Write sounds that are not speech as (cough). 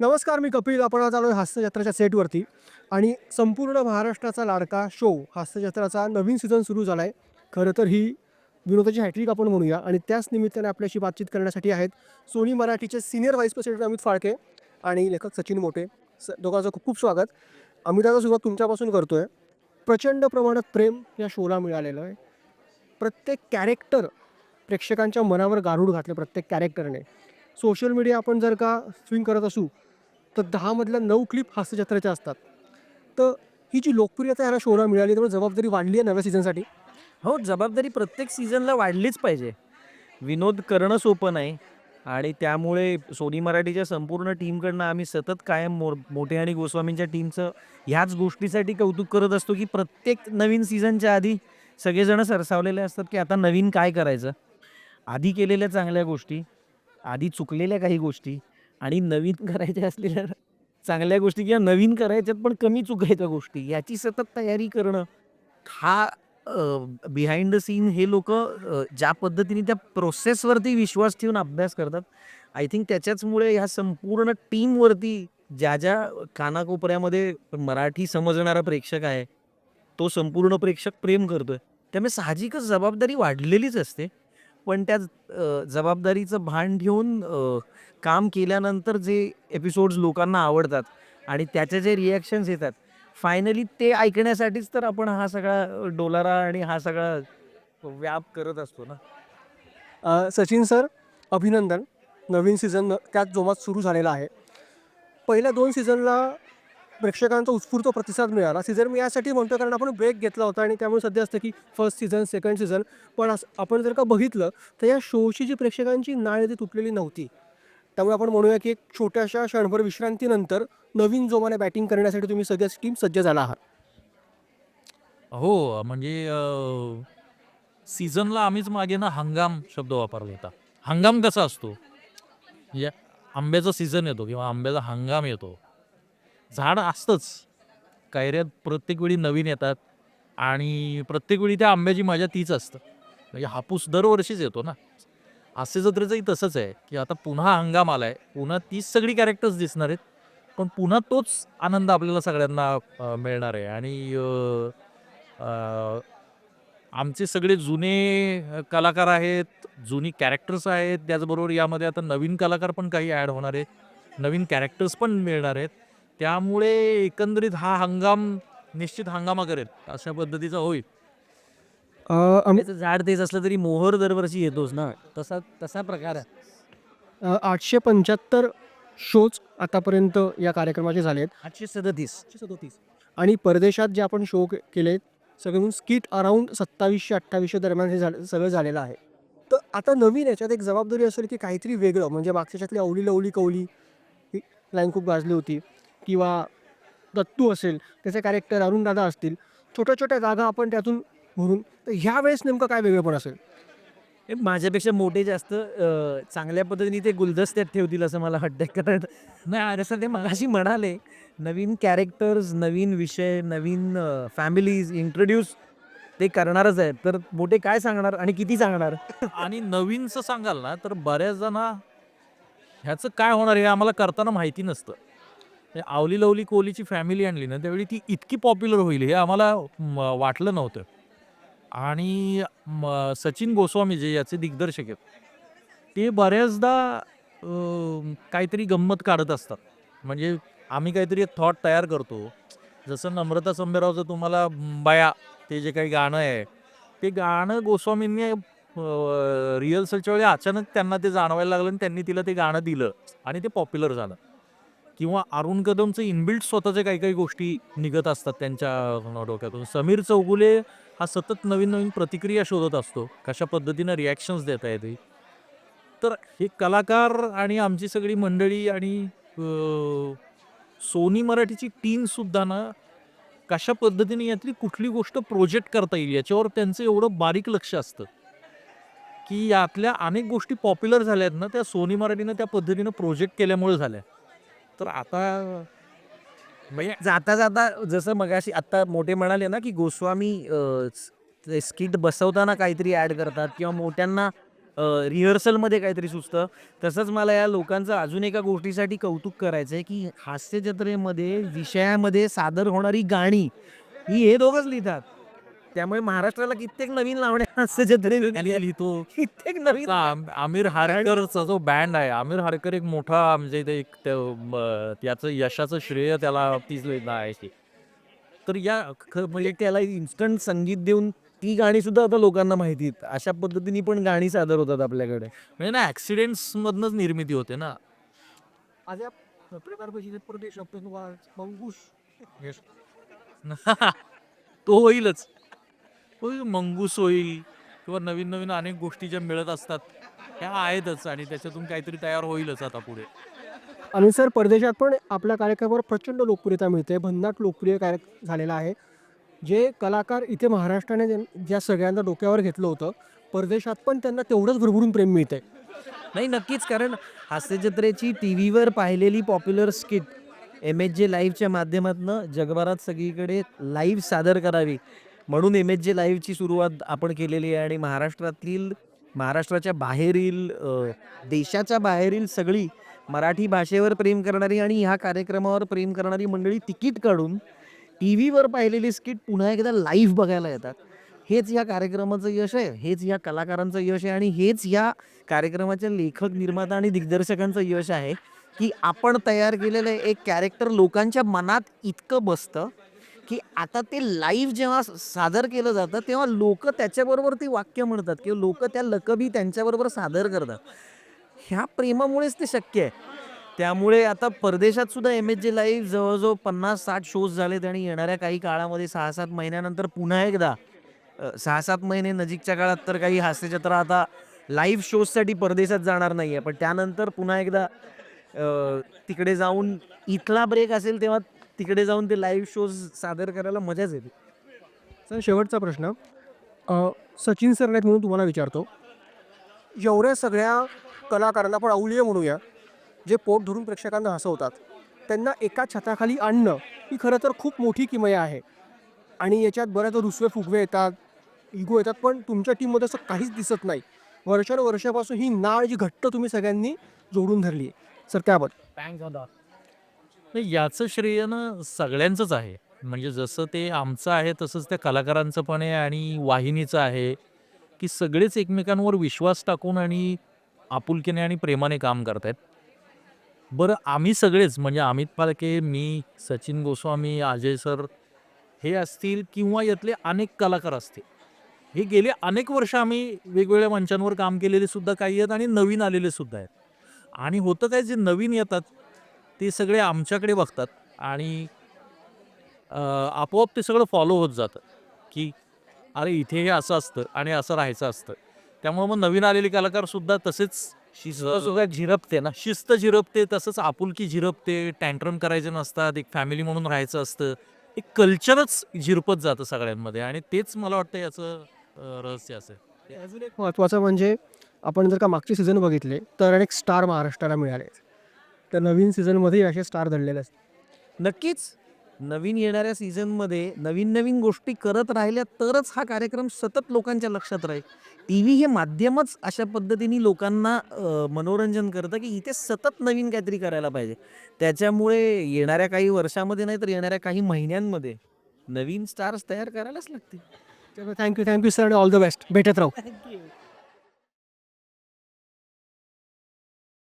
नमस्कार मी कपिल. आपण आज आलो हास्यजत्राच्या सेटवरती. आणि संपूर्ण महाराष्ट्राचा लाडका शो हास्यजत्राचा नवीन सीझन सुरू झाला आहे खरं तर ही विनोदाची हॅट्रिक आपण म्हणूया. आणि त्याच निमित्ताने आपल्याशी बातचीत करण्यासाठी आहेत सोनी मराठीचे senior vice president Amit Phalke आणि लेखक सचिन मोठे. स दोघांचं खूप खूप स्वागत अमिताचा सुरुवात तुमच्यापासून करतो आहे प्रचंड प्रमाणात प्रेम या शोला मिळालेलं आहे. प्रत्येक कॅरेक्टर प्रेक्षकांच्या मनावर गारूड घातलं प्रत्येक कॅरेक्टरने सोशल मीडिया आपण जर का स्विंग करत असू तर दहामधल्या नऊ क्लिप हास्यजत्रेच्या असतात. तर ही जी लोकप्रियता याला शोला मिळाली त्यामुळे जबाबदारी वाढली आहे नव्या सीझनसाठी हो जबाबदारी प्रत्येक सीझनला वाढलीच पाहिजे. विनोद करणं सोपं नाही आणि त्यामुळे सोनी मराठीच्या संपूर्ण टीमकडनं आम्ही सतत कायम मो मोठे आणि गोस्वामींच्या टीमचं ह्याच गोष्टीसाठी कौतुक करत असतो की प्रत्येक नवीन सीझनच्या आधी सगळेजण सरसावलेले असतात की आता नवीन काय करायचं. आधी केलेल्या चांगल्या गोष्टी आधी चुकलेल्या काही गोष्टी आणि नवीन करायच्या असलेल्या चांगल्या गोष्टी किंवा नवीन करायच्यात पण कमी चुकायच्या गोष्टी. याची सतत तयारी करणं हा बिहाइंड द सीन हे लोक ज्या पद्धतीने त्या प्रोसेसवरती विश्वास ठेवून अभ्यास करतात आय थिंक त्याच्याचमुळे ह्या संपूर्ण टीमवरती ज्या ज्या कानाकोपऱ्यामध्ये मराठी समजणारा प्रेक्षक आहे तो संपूर्ण प्रेक्षक प्रेम करतोय त्यामुळे साहजिकच जबाबदारी वाढलेलीच असते. पण त्या जबाबदारीचं भान ठेवून काम केल्यानंतर जे एपिसोड्स लोकांना आवडतात आणि त्याचे जे रिॲक्शन्स येतात फायनली ते ऐकण्यासाठीच तर आपण हा सगळा डोलारा आणि हा सगळा व्याप करत असतो ना? सचिन सर अभिनंदन. नवीन सीझन त्याच जोमात सुरू झालेला आहे. पहिल्या दोन सीझनला प्रेक्षकांचा उत्स्फूर्त प्रतिसाद मिळाला. सीझन मी यासाठी म्हणतो कारण आपण ब्रेक घेतला होता आणि त्यामुळे सध्या असतं की फर्स्ट सीझन सेकंड सीझन पण असं आपण जर का बघितलं तर या शोची जी प्रेक्षकांची नाळ ती तुटलेली नव्हती. त्यामुळे आपण म्हणूया की एक छोट्याशा क्षणभर विश्रांतीनंतर नवीन जोमाने बॅटिंग करण्यासाठी तुम्ही सगळ्याच टीम सज्ज झाला आहात. हो म्हणजे सीझनला आम्हीच मागे ना हंगाम शब्द वापरला होता. हंगाम कसा असतो? या आंब्याचा सीझन येतो किंवा आंब्याचा हंगाम येतो. झाड असतंच. कैऱ्यात प्रत्येक वेळी नवीन येतात आणि प्रत्येक वेळी त्या आंब्याची मजा तीच असतं. म्हणजे हापूस दरवर्षीच येतो ना. असे जत्रेचंही तसंच आहे की आता पुन्हा हंगाम आला आहे पुन्हा तीच सगळी कॅरेक्टर्स दिसणार आहेत. पण पुन्हा तोच आनंद आपल्याला सगळ्यांना मिळणार आहे. आणि आमचे सगळे जुने कलाकार आहेत जुनी कॅरेक्टर्स आहेत. त्याचबरोबर यामध्ये आता नवीन कलाकार पण काही ॲड होणार आहेत. नवीन कॅरेक्टर्स पण मिळणार आहेत. त्यामुळे एकंदरीत हा हंगाम निश्चित हंगामा करेल. अशा पद्धतीचा होईल. अ, अमित त्याचं झाड तेच असलं तरी मोहर दरवर्षी येतोच ना. तसा तसा प्रकार आहे. अ, आठशे पंच्याहत्तर शोज आतापर्यंत या कार्यक्रमाचे झाले आहेत आठशे सदतीस. सदोतीस. आणि परदेशात जे आपण शो के- केले सगळे मिळून स्किट अराउंड सत्तावीसशे अठ्ठावीसशे दरम्यान हे झालं सगळं झालेलं आहे. तर आता नवीन याच्यात एक जबाबदारी असेल की काहीतरी वेगळं म्हणजे मागच्याच्यातली अवली लवली कवली ही लाईन खूप गाजली होती. किंवा दत्तू असेल त्याचे कॅरेक्टर अरुणदादा असतील छोट्या छोट्या जागा आपण त्यातून म्हणून तर ह्या वेळेस नेमकं काय वेगळेपण असेल? हे माझ्यापेक्षा मोठे जास्त चांगल्या पद्धतीने ते गुलदस्त्यात ठेवतील असं मला वाटतं कारण नाही जसं ते मगाशी म्हणाले नवीन कॅरेक्टर्स नवीन विषय नवीन फॅमिलीज इंट्रोड्यूस ते करणारच आहेत. तर मोठे काय सांगणार आणि किती सांगणार? आणि नवीनचं सांगाल ना तर बऱ्याच जणा ह्याचं काय होणार हे आम्हाला करताना माहिती नसतं. हे आवली लवली कोहलीची फॅमिली आणली ना त्यावेळी ती इतकी पॉप्युलर होईल हे आम्हाला म, वाटलं नव्हतं. आणि म, सचिन गोस्वामी जे याचे दिग्दर्शक आहेत ते बऱ्याचदा काहीतरी गंमत काढत असतात. म्हणजे आम्ही काहीतरी एक थॉट तयार करतो. जसं नम्रता संभेरावचं तुम्हाला बाया ते जे काही गाणं आहे ते गाणं गोस्वामींनी रिहर्सलच्या वेळी अचानक त्यांना ते जाणवायला लागलं आणि त्यांनी तिला ते गाणं दिलं आणि ते पॉप्युलर झालं. किंवा अरुण कदमचं इनबिल्ट स्वतःच्या काही काही गोष्टी निघत असतात त्यांच्या डोक्यातून. समीर चौगुले हा सतत नवीन नवीन प्रतिक्रिया शोधत असतो. कशा पद्धतीनं रिॲक्शन्स देता येते तर हे कलाकार आणि आमची सगळी मंडळी आणि सोनी मराठीची टीमसुद्धा ना कशा पद्धतीने यातली कुठली गोष्ट प्रोजेक्ट करता येईल याच्यावर त्यांचं एवढं बारीक लक्ष असतं. की यातल्या अनेक गोष्टी पॉप्युलर झाल्या आहेत ना त्या सोनी मराठीनं त्या पद्धतीनं प्रोजेक्ट केल्यामुळे झाल्या. तर आता म्हणजे, म्हणजे जाता जाता जसं मगाशी आत्ता मोठे म्हणाले ना की गोस्वामी स्किट बसवताना काहीतरी ॲड करतात किंवा मोठ्यांना रिहर्सलमध्ये काहीतरी सुचतं. तसंच मला या लोकांचं अजून एका गोष्टीसाठी कौतुक करायचं आहे की हास्य जत्रेमध्ये विषयामध्ये सादर होणारी गाणी ही हे दोघंच लिहितात. त्यामुळे महाराष्ट्राला कित्येक नवीन लावण्या जत्रे लिहितो. कित्येक नवीन आमिर हारकरचा जो बँड आहे आमिर हारकर एक मोठा म्हणजे इथे एक त्याचं यशाचं श्रेय त्याला तीच आहे ती. तर या ख- म्हणजे त्याला इन्स्टंट संगीत देऊन ती गाणी सुद्धा आता लोकांना माहिती आहेत. अशा पद्धतीने पण गाणी सादर होतात आपल्याकडे. म्हणजे ना ऍक्सिडेंट्स मधनच निर्मिती होते ना. (laughs) तो होईलच. होईल मंगूस होईल किंवा नवीन नवीन अनेक गोष्टी ज्या मिळत असतात ह्या आहेतच आणि त्याच्यातून काहीतरी तयार होईलच आता पुढे. आणि सर परदेशात पण आपल्या कार्यक्रमावर प्रचंड लोकप्रियता मिळते. भन्नाट लोकप्रिय कार्य झालेला आहे. जे कलाकार इथे महाराष्ट्राने ज्या- ज्या सगळ्यांना डोक्यावर घेतलं होतं परदेशात पण त्यांना तेवढंच भरभरून प्रेम मिळतंय नाही नक्कीच कारण हास्य जत्रेची टी व्हीवर पाहिलेली popular skit M H J लाईव्हच्या माध्यमातून जगभरात सगळीकडे लाईव्ह सादर करावी म्हणून एम एच जे लाईव्हची सुरुवात आपण केलेली आहे आणि महाराष्ट्रातील महाराष्ट्राच्या बाहेरील देशाच्या बाहेरील सगळी मराठी भाषेवर प्रेम करणारी आणि ह्या कार्यक्रमावर प्रेम करणारी मंडळी तिकीट काढून टी व्हीवर पाहिलेली स्किट पुन्हा एकदा लाईव्ह बघायला येतात. हेच या कार्यक्रमाचं यश आहे हेच या कलाकारांचं यश आहे आणि हेच या कार्यक्रमाच्या लेखक निर्माता आणि दिग्दर्शकांचं यश आहे की आपण तयार केलेलं एक कॅरेक्टर लोकांच्या मनात इतकं बसतं की आता ते लाईव्ह जेव्हा सादर केलं जातं तेव्हा लोक त्याच्याबरोबर ती वाक्य म्हणतात किंवा लोक त्या लकबी त्यांच्याबरोबर सादर करतात. ह्या प्रेमामुळेच ते शक्य आहे. त्यामुळे आता परदेशात सुद्धा एम एच जे लाईव्ह जवळजवळ पन्नास साठ शोज झालेत आणि येणाऱ्या काही काळामध्ये सहा सात महिन्यानंतर पुन्हा एकदा सहा सात महिने नजीकच्या काळात तर काही हास्यजत्रा आता लाईव्ह शोजसाठी परदेशात जाणार नाही आहे पण त्यानंतर पुन्हा एकदा तिकडे जाऊन इथला ब्रेक असेल तेव्हा तिकडे जाऊन ते लाईव्ह शोज सादर करायला मजाच येते. सर शेवटचा प्रश्न. अ, सचिन सर नाहीत म्हणून तुम्हाला विचारतो. एवढ्या सगळ्या कलाकारांना आपण अवलिय म्हणूया जे पोट धरून प्रेक्षकांना हसवतात. त्यांना एका छताखाली आणणं ही खरं तर खूप मोठी किमया आहे. आणि याच्यात बऱ्याच रुसवे फुगवे येतात इगो येतात पण तुमच्या टीममध्ये असं काहीच दिसत नाही. वर्षानुवर्षापासून ही नाळ जी घट्ट तुम्ही सगळ्यांनी जोडून धरली आहे सर त्याबद्दल. नाही याचं श्रेय ना सगळ्यांचंच आहे. म्हणजे जसं ते आमचं आहे तसंच त्या कलाकारांचं पण आहे आणि वाहिनीचं आहे की सगळेच एकमेकांवर विश्वास टाकून आणि आपुलकीने आणि प्रेमाने काम करतायत. बरं आम्ही सगळेच म्हणजे अमित पालके मी सचिन गोस्वामी अजय सर हे असतील किंवा यातले अनेक कलाकार असतील. हे गेले अनेक वर्ष आम्ही वेगवेगळ्या मंचांवर काम केलेले सुद्धा काही आहेत आणि नवीन आलेले सुद्धा आहेत. आणि होतं काय जे नवीन येतात ते सगळे आमच्याकडे बघतात आणि आपोआप ते सगळं फॉलो होत जातं की अरे इथे हे असं असतं आणि असं राहायचं असतं. त्यामुळे मग नवीन आलेले कलाकार सुद्धा तसेच शिस्त झिरपते ना. शिस्त झिरपते तसंच आपुलकी झिरपते टँट्रम करायचे नसतात एक फॅमिली म्हणून राहायचं असतं. एक कल्चरच झिरपत जातं सगळ्यांमध्ये आणि तेच मला वाटतं याचं रहस्य असेल अजून एक महत्त्वाचं म्हणजे आपण जर का मागचे सीझन बघितले तर अनेक स्टार महाराष्ट्राला मिळाले. तर नवीन सीझनमध्ये असे स्टार दडलेले असतात नक्कीच. नवीन येणाऱ्या सीझनमध्ये नवीन नवीन गोष्टी करत राहिल्या तरच हा कार्यक्रम सतत लोकांच्या लक्षात राहील. टी व्ही हे माध्यमच अशा पद्धतीने लोकांना मनोरंजन करतं की इथे सतत नवीन काहीतरी करायला पाहिजे. त्याच्यामुळे येणाऱ्या काही वर्षामध्ये नाही तर येणाऱ्या काही महिन्यांमध्ये नवीन स्टार्स तयार करायलाच लागतील. Thank you thank you sir आणि ऑल द बेस्ट भेटत राहू. Thank you